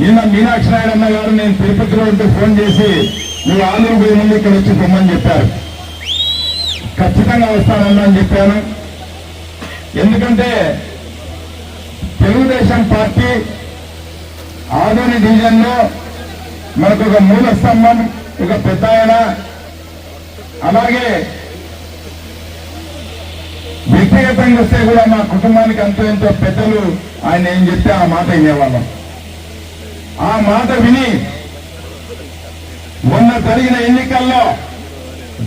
నిన్న మీనాక్షి నాయుడు అన్న గారు నేను తిరుపతిలో ఉంటే ఫోన్ చేసి నువ్వు ఆంధ్ర పోయి ముందు ఇక్కడ వచ్చి పొమ్మని చెప్పారు. ఖచ్చితంగా వస్తానన్నా అని చెప్పాను. ఎందుకంటే తెలుగుదేశం పార్టీ ఆదోని డివిజన్లో మనకు ఒక మూల స్తంభం ఒక పెద్ద ఆయన. అలాగే వ్యక్తిగతంగా వస్తే కూడా మా కుటుంబానికి అంతో ఎంతో పెద్దలు ఆయన ఏం చెప్తే ఆ మాట వినేవాళ్ళం. ఆ మాట విని మొన్న జరిగిన ఎన్నికల్లో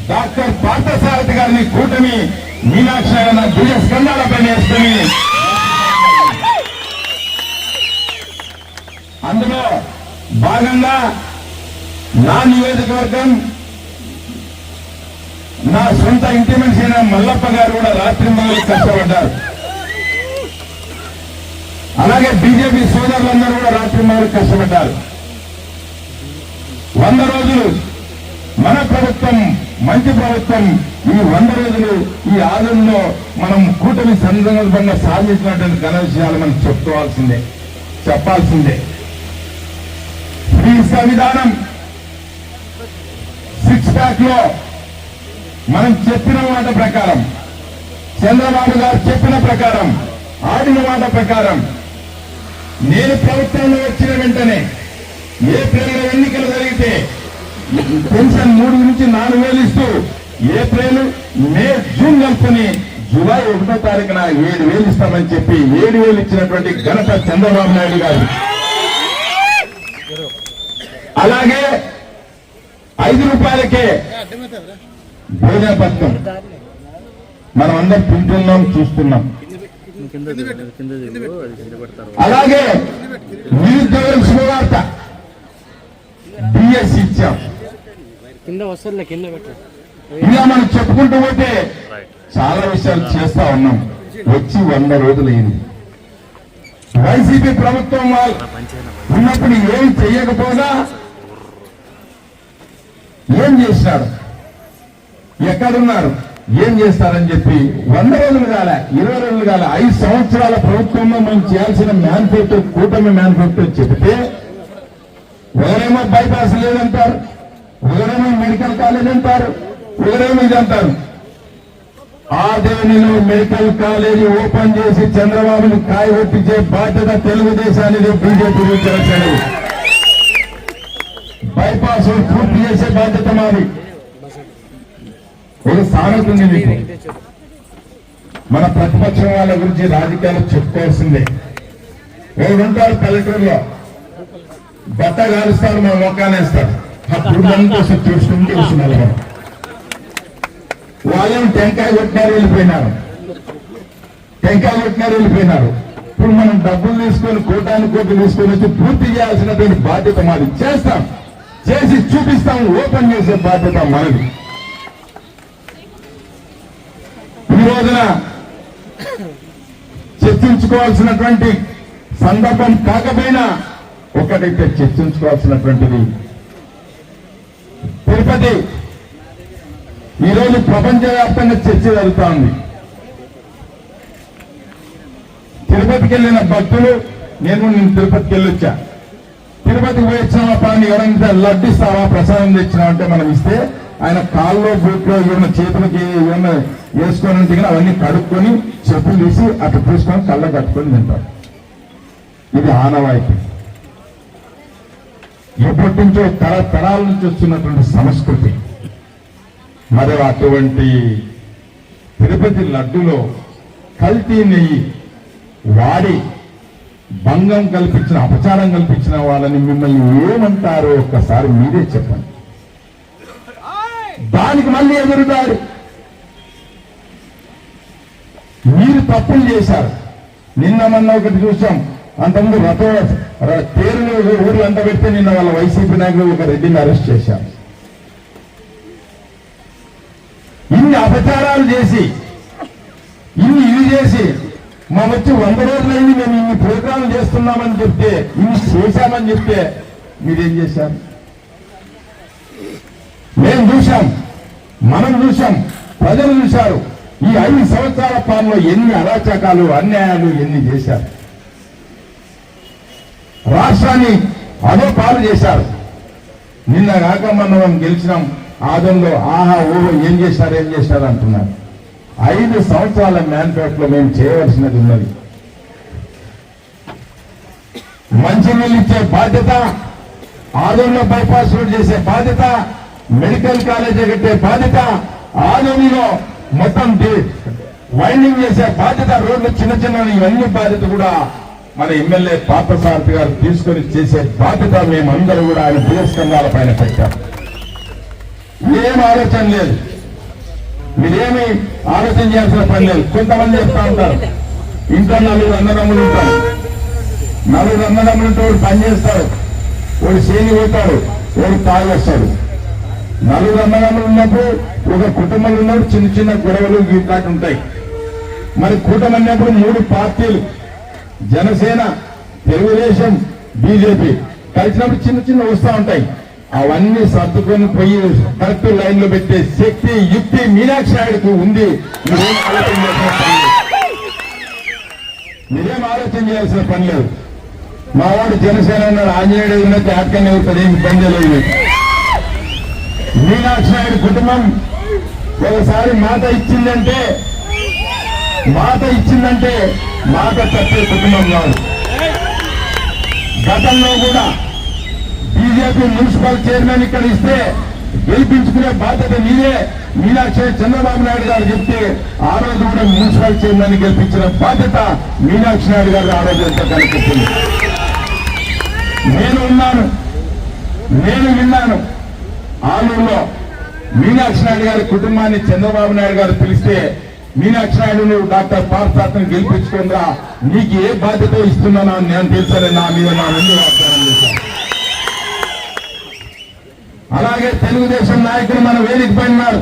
డాక్టర్ పార్థసారథి గారిని కూటమి మీనాక్షి ఆయన దుర్య స్కందాలపై అందులో భాగంగా నా నియోజకవర్గం నా సొంత ఇంటిమెంట్స్ అయిన మల్లప్ప గారు కూడా రాత్రి మొదలు కష్టపడ్డారు. అలాగే బీజేపీ సోదరులందరూ కూడా రాత్రి మారు కష్టపడ్డారు. వంద రోజులు మన ప్రభుత్వం మంచి ప్రభుత్వం ఈ వంద రోజులు ఈ ఆదంలో మనం కూటమి సందర్భంగా సాధించినటువంటి ఘన విషయాలు మనం చెప్పుకోవాల్సిందే చెప్పాల్సిందే. ఈ సంవిధానం సిక్స్ ప్యాక్లో మనం చెప్పిన మాట ప్రకారం చంద్రబాబు గారు చెప్పిన ప్రకారం ఆడిన మాట ప్రకారం నేను ప్రభుత్వంలో వచ్చిన వెంటనే ఏప్రిల్లో ఎన్నికలు జరిగితే పెన్షన్ మూడు నుంచి నాలుగు వేలు ఇస్తూ ఏప్రిల్ మే జూన్ కలుపుకొని జూలై ఒకటో తారీఖున ఏడు వేలు ఇస్తామని చెప్పి ఏడు వేలు ఇచ్చినటువంటి ఘనత చంద్రబాబు నాయుడు గారు. అలాగే ఐదు రూపాయలకే భోజన పథకం. మనం అందరం తింటున్నాం చూస్తున్నాం. అలాగే నిరుద్యోగులకు శుభవార్త. బిఎస్ ఇచ్చాం. కింద వస్తుందిలే కింద పెట్టు. ఇలా మనం చెప్పుకుంటూ పోతే చాలా విషయాలు చేస్తా ఉన్నాం. వచ్చి వంద రోజులైంది. వైసీపీ ప్రభుత్వం వాళ్ళు ఉన్నప్పుడు ఏం చెయ్యకపోగా ఏం చేసినారు ఎక్కడున్నారు? ఏం చేస్తారని చెప్పి వంద రోజులు కాల ఇరవై రోజులు కాల ఐదు సంవత్సరాల ప్రభుత్వంలో మనం చేయాల్సిన మేనిఫెస్టో కూటమి మేనిఫెస్టో చెబితే ఒకరేమో బైపాస్ లేదంటారు ఒకరేమో మెడికల్ కాలేజ్ అంటారు ఒకరేమో ఇది అంటారు. ఆదేనిలో మెడికల్ కాలేజీ ఓపెన్ చేసి చంద్రబాబుని కాయగొట్టించే బాధ్యత తెలుగుదేశానికి బీజేపీ చేశాడు బైపాస్ పూర్తి చేసే బాధ్యత మాది. ఒక సామెత ఉంది మీకు? మన ప్రతిపక్షం వాళ్ళ గురించి రాజకీయాలు చెప్పుకోవాల్సిందే. ఒకడు ఉంటారు పల్లెటూరులో. బట్ట కాలుస్తాడు మన వేస్తాడు అప్పుడు మనం కోసం చూసుకుంటూ కూర్చున్నారు మనం. వాళ్ళేం టెంకాయ కొట్టినారు వెళ్ళిపోయినారు. టెంకాయ కొట్టినారు వెళ్ళిపోయినారు. ఇప్పుడు మనం డబ్బులు తీసుకొని కోటాను కోట్లు తీసుకొని వచ్చి పూర్తి చేయాల్సినటువంటి బాధ్యత మాది. చేస్తాం. చేసి చూపిస్తాం ఓపెన్ చేసే బాధ్యత మనది. చర్చించుకోవాల్సినటువంటి సందర్భం కాకపోయినా ఒకటైతే చర్చించుకోవాల్సినటువంటిది. తిరుపతి ఈరోజు ప్రపంచవ్యాప్తంగా చర్చ జరుగుతా ఉంది. తిరుపతికి వెళ్ళిన భక్తులు నేను నేను తిరుపతికి వెళ్ళొచ్చా? తిరుపతికి పోయి వచ్చిన పాని ఎవరైనా లడ్డిస్తావా ప్రసాదం తెచ్చినావా అంటే మనం ఇస్తే ఆయన కాల్లో బూట్లో ఏమైనా చేతులకి ఏమైనా వేసుకొని దిగిన అవన్నీ కడుక్కొని చెప్పులు తీసి అటు తీసుకొని కళ్ళ కట్టుకొని తింటారు. ఇది ఆనవాయితీ. ఎప్పటి నుంచో తరతరాల నుంచి వస్తున్నటువంటి సంస్కృతి. మరి అటువంటి తిరుపతి లడ్డులో కల్తీ నెయ్యి వాడి భంగం కల్పించిన అపచారం కల్పించిన వాళ్ళని మిమ్మల్ని ఏమంటారో ఒక్కసారి మీరే చెప్పండి. దానికి మళ్ళీ ఎదురుతారు మీరు తప్పులు చేశారు. నిన్న మొన్న ఒకటి చూసాం. అంతకుముందు రథ ర- ఊర్లు అంత పెడితే నిన్న వాళ్ళ వైసీపీ నాయకులు ఒక రెడ్డిని అరెస్ట్ చేశారు. ఇన్ని అపచారాలు చేసి ఇన్ని ఇవి చేసి మా వచ్చి వంద రోజులైంది మేము ఇన్ని ప్రోగ్రాంలు చేస్తున్నామని చెప్తే ఇన్ని చేశామని చెప్తే మీరేం చేశారు? మేము చూశాం. మనం చూశాం ప్రజలు చూశారు. ఈ ఐదు సంవత్సరాల పాలనలో ఎన్ని అరాచకాలు అన్యాయాలు ఎన్ని చేశారు? రాష్ట్రాన్ని అదో పాలు చేశారు. నిన్న కాక మనం గెలిచినాం ఆదంలో ఆహా ఓహో ఏం చేశారు ఏం చేశారు అంటున్నారు. ఐదు సంవత్సరాల మ్యాన్ఫాక్ట్లో మేము చేయవలసినది ఉన్నది. మంచినీళ్ళు ఇచ్చే బాధ్యత ఆదంలో బైపాస్ రోడ్ చేసే బాధ్యత మెడికల్ కాలేజీ కట్టే బాధ్యత ఆదోనిలో మొత్తం వైండింగ్ చేసే బాధ్యత రోడ్లు చిన్న చిన్న ఇవన్నీ బాధ్యత కూడా మన ఎమ్మెల్యే పార్థసారథి గారు తీసుకొని చేసే బాధ్యత మేమందరూ కూడా ఆయన భూస్కంధాల పైన పెట్టాం. ఏం ఆలోచన లేదు. మీరేమి ఆలోచన చేయాల్సిన పని లేదు. కొంతమంది చెప్తా ఉంటారు. ఇంట్లో నలుగురు అన్నదమ్ములు ఉంటారు. నలుగురు అన్నదమ్ములతో వాడు పని చేస్తాడు వాడు చేని పోతాడు. వాడు తాగేస్తాడు. నలుగురు అన్నదమ్ములు ఉన్నప్పుడు ఒక కుటుంబంలో ఉన్నప్పుడు చిన్న చిన్న గొడవలు గీట్లాట ఉంటాయి మరి కూటమి అన్నప్పుడు మూడు పార్టీలు జనసేన తెలుగుదేశం బీజేపీ కలిసినప్పుడు చిన్న చిన్న వస్తూ ఉంటాయి. అవన్నీ సర్దుకొని పోయి కరెక్ట్ లైన్లో పెట్టే శక్తి యుక్తి మీనాక్షి నాయుడుకు ఉంది. మీరేం ఆలోచన చేయాల్సిన పని లేదు. మీరేం పని లేదు. మా వాడు జనసేన ఉన్నాడు ఆంజనేయుడు ఉన్నట్టు ఆటకనే ఉంటుంది ఏమి ఇబ్బంది లేదు. మీనాక్షి నాయుడు కుటుంబం ఒకసారి మాట ఇచ్చిందంటే మాట ఇచ్చిందంటే మాట తప్పే కుటుంబం కాదు. గతంలో కూడా బీజేపీ మున్సిపల్ చైర్మన్ ఇక్కడ ఇస్తే గెలిపించుకునే బాధ్యత మీదే. మీనాక్షి చంద్రబాబు నాయుడు గారు చెప్తే ఆ రోజు కూడా మున్సిపల్ చైర్మన్ గెలిపించిన బాధ్యత మీనాక్షి నాయుడు గారు ఆ రోజు ఎంత కనిపిస్తుంది నేను ఉన్నాను. నేను విన్నాను. ఆలూరులో మీనాక్షి నాయుడు గారి కుటుంబాన్ని చంద్రబాబు నాయుడు గారు పిలిస్తే మీనాక్షి నాయుడు నువ్వు డాక్టర్ పార్థాత్ని గెలిపించుకుందా? నీకు ఏ బాధ్యత ఇస్తున్నానో అని నేను తెలుసని నా మీద నా ముందు వాగ్దానం చేశాను అలాగే తెలుగుదేశం నాయకులు మన వేదిక పడినారు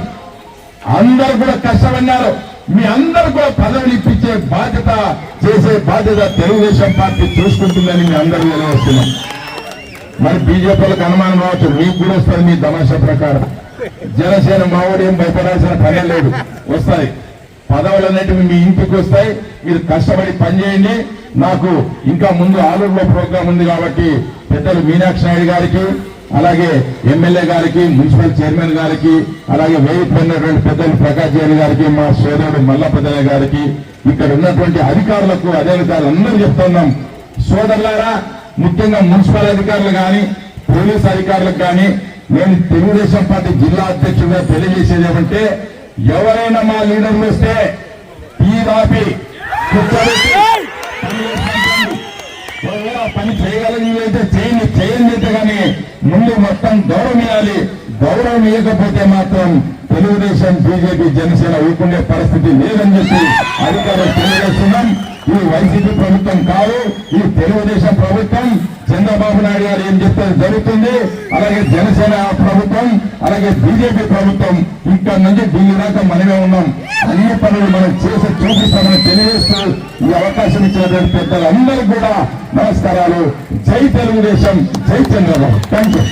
ఉన్నారు. కూడా కష్టపడినారు. మీ అందరు కూడా పదవులు ఇప్పించే బాధ్యత చేసే బాధ్యత తెలుగుదేశం పార్టీ చూసుకుంటుందని మీ అందరూ నిలవస్తున్నాం మరి బీజేపీలకు అనుమానం రావచ్చు. మీకు కూడా వస్తుంది మీ తమాషా ప్రకారం. జనసేన మావోడు ఏం భయపడాల్సిన పనే లేదు. వస్తాయి. పదవులు అనేటివి మీ ఇంటికి వస్తాయి. మీరు కష్టపడి పనిచేయండి. నాకు ఇంకా ముందు ఆలూరులో ప్రోగ్రాం ఉంది కాబట్టి పెద్దలు మీనాక్షి నాయుడు గారికి అలాగే ఎమ్మెల్యే గారికి మున్సిపల్ చైర్మన్ గారికి అలాగే వేయిపోయినటువంటి పెద్దలు ప్రకాష్ జైన్ గారికి మా సోదరుడు మల్లపదయ్య గారికి ఇక్కడ ఉన్నటువంటి అధికారులకు అదే అధికారులు అందరూ చెప్తున్నాం. సోదరులారా ముఖ్యంగా మున్సిపల్ అధికారులు కానీ పోలీస్ అధికారులకు కానీ నేను తెలుగుదేశం పార్టీ జిల్లా అధ్యక్షుడిగా తెలియజేసేది ఏమంటే ఎవరైనా మా లీడర్లు వస్తే టీ దాపి పని చేయగలిగితే చేయండి చేయండి అయితే కానీ ముందు మొత్తం గౌరవం ఇవ్వాలి గౌరవం ఇవ్వకపోతే మాత్రం తెలుగుదేశం బీజేపీ జనసేన ఊరుకునే పరిస్థితి లేదని చెప్పి అధికారులు తెలియజేస్తున్నాం. ఈ వైసీపీ ప్రభుత్వం కాదు ఈ తెలుగుదేశం ప్రభుత్వం చంద్రబాబు నాయుడు గారు ఏం చెప్తే జరుగుతుంది. అలాగే జనసేన ప్రభుత్వం అలాగే బీజేపీ ప్రభుత్వం ఇక్కడ నుంచి ఢిల్లీ దాకా మనమే ఉన్నాం. అన్ని పనులు మనం చేసి చూపిస్తామని తెలియజేస్తూ ఈ అవకాశం ఇచ్చినటువంటి పెద్దలందరూ కూడా నమస్కారాలు. జై తెలుగుదేశం జై చంద్రబాబు. Thank you